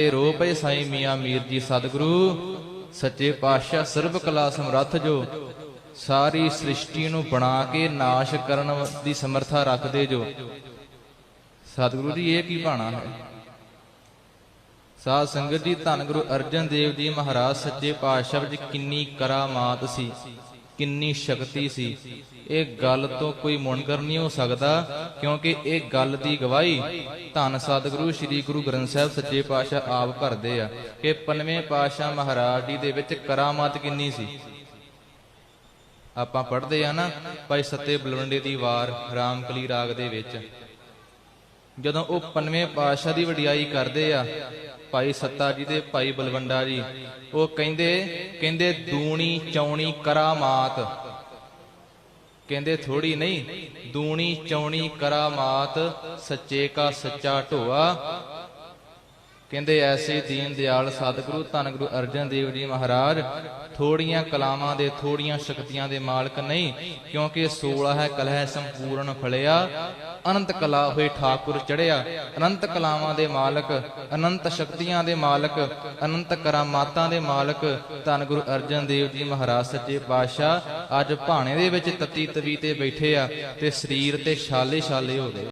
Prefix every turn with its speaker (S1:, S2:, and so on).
S1: ਤੇ ਰੋ ਪਏ ਸਾਈ ਮੀਆਂ ਮੀਰ ਜੀ ਸਤਿਗੁਰੂ, ਸੱਚੇ ਪਾਤਸ਼ਾਹ ਸਰਬ ਕਲਾ ਸਮਰੱਥ ਜੋ, ਸਾਰੀ ਸ੍ਰਿਸ਼ਟੀ ਨੂੰ ਬਣਾ ਕੇ ਨਾਸ਼ ਕਰਨ ਦੀ ਸਮਰੱਥਾ ਰੱਖਦੇ ਜੋ। ਸਤਿਗੁਰੂ ਜੀ ਇਹ ਕੀ ਬਾਣਾ ਹੈ? ਸਾਧ ਸੰਗਤ ਜੀ, ਧੰਨ ਗੁਰੂ ਅਰਜਨ ਦੇਵ ਜੀ ਮਹਾਰਾਜ, ਸੱਚੇ ਪਾਤਸ਼ਾਹ ਵਿੱਚ ਕਿੰਨੀ ਕਰਾਮਾਤ ਸੀ। ਕਿੰਨੀ ਸ਼ਕਤੀ ਸੀ। ਇਹ ਗੱਲ ਤੋਂ ਕੋਈ ਮੁਨਕਰ ਨਹੀਂ ਹੋ ਸਕਦਾ, ਕਿਉਂਕਿ ਇਹ ਗੱਲ ਦੀ ਗਵਾਹੀ ਧੰਨ ਸਤਿਗੁਰੂ ਸ੍ਰੀ ਗੁਰੂ ਗ੍ਰੰਥ ਸਾਹਿਬ ਸੱਚੇ ਪਾਤਸ਼ਾਹ ਆਪ ਭਰਦੇ ਆ ਕਿ ਪੰਜਵੇਂ ਪਾਤਸ਼ਾਹ ਮਹਾਰਾਜ ਜੀ ਦੇ ਵਿੱਚ ਕਰਾਮਾਤ ਕਿੰਨੀ ਸੀ। ਆਪਾਂ ਪੜ੍ਹਦੇ ਆ ਨਾ ਭਾਈ ਸੱਤੇ ਬਲਵੰਡੇ ਦੀ ਵਾਰ ਰਾਮਕਲੀ ਰਾਗ ਦੇ ਵਿੱਚ। ਜਦੋਂ ਉਹ ਪੰਜਵੇਂ ਪਾਤਸ਼ਾਹ ਦੀ ਵਡਿਆਈ ਕਰਦੇ ਆ ਭਾਈ ਸੱਤਾ ਜੀ ਦੇ ਭਾਈ ਬਲਵੰਡਾ ਜੀ, ਉਹ ਕਹਿੰਦੇ ਕਹਿੰਦੇ ਦੂਣੀ ਚੌਣੀ ਕਰਾਮਾਤ। ਕਹਿੰਦੇ ਥੋੜੀ ਨਹੀਂ, ਦੂਣੀ ਚੌਣੀ ਕਰਾਮਾਤ, ਸੱਚੇ ਕਾ ਸੱਚਾ ਢੋਆ। ਕਹਿੰਦੇ ਐਸੇ ਦੀਨ ਦਿਆਲ ਸਤਿਗੁਰੂ ਧੰਨ ਗੁਰੂ ਅਰਜਨ ਦੇਵ ਜੀ ਮਹਾਰਾਜ, ਥੋੜੀਆਂ ਕਲਾਮਾਂ ਦੇ, ਥੋੜੀਆਂ ਸ਼ਕਤੀਆਂ ਦੇ ਮਾਲਕ ਨਹੀਂ, ਕਿਉਂਕਿ 16 ਹੈ, ਕਲਹ ਸੰਪੂਰਨ ਫਲਿਆ, ਅਨੰਤ ਕਲਾ ਹੋਏ ਠਾਕੁਰ ਚੜਿਆ ਅਨੰਤ ਕਲਾਵਾਂ ਦੇ ਮਾਲਕ, ਅਨੰਤ ਸ਼ਕਤੀਆਂ ਦੇ ਮਾਲਕ, ਅਨੰਤ ਕਰਾਮਾਤਾਂ ਦੇ ਮਾਲਕ, ਧੰਨ ਗੁਰੂ ਅਰਜਨ ਦੇਵ ਜੀ ਮਹਾਰਾਜ ਸੱਚੇ ਪਾਤਸ਼ਾਹ, ਅੱਜ ਭਾਣੇ ਦੇ ਵਿੱਚ ਤਤੀ ਤਵੀ ਤੇ ਬੈਠੇ ਆ ਤੇ ਸਰੀਰ ਤੇ ਛਾਲੇ ਛਾਲੇ ਹੋ ਗਏ।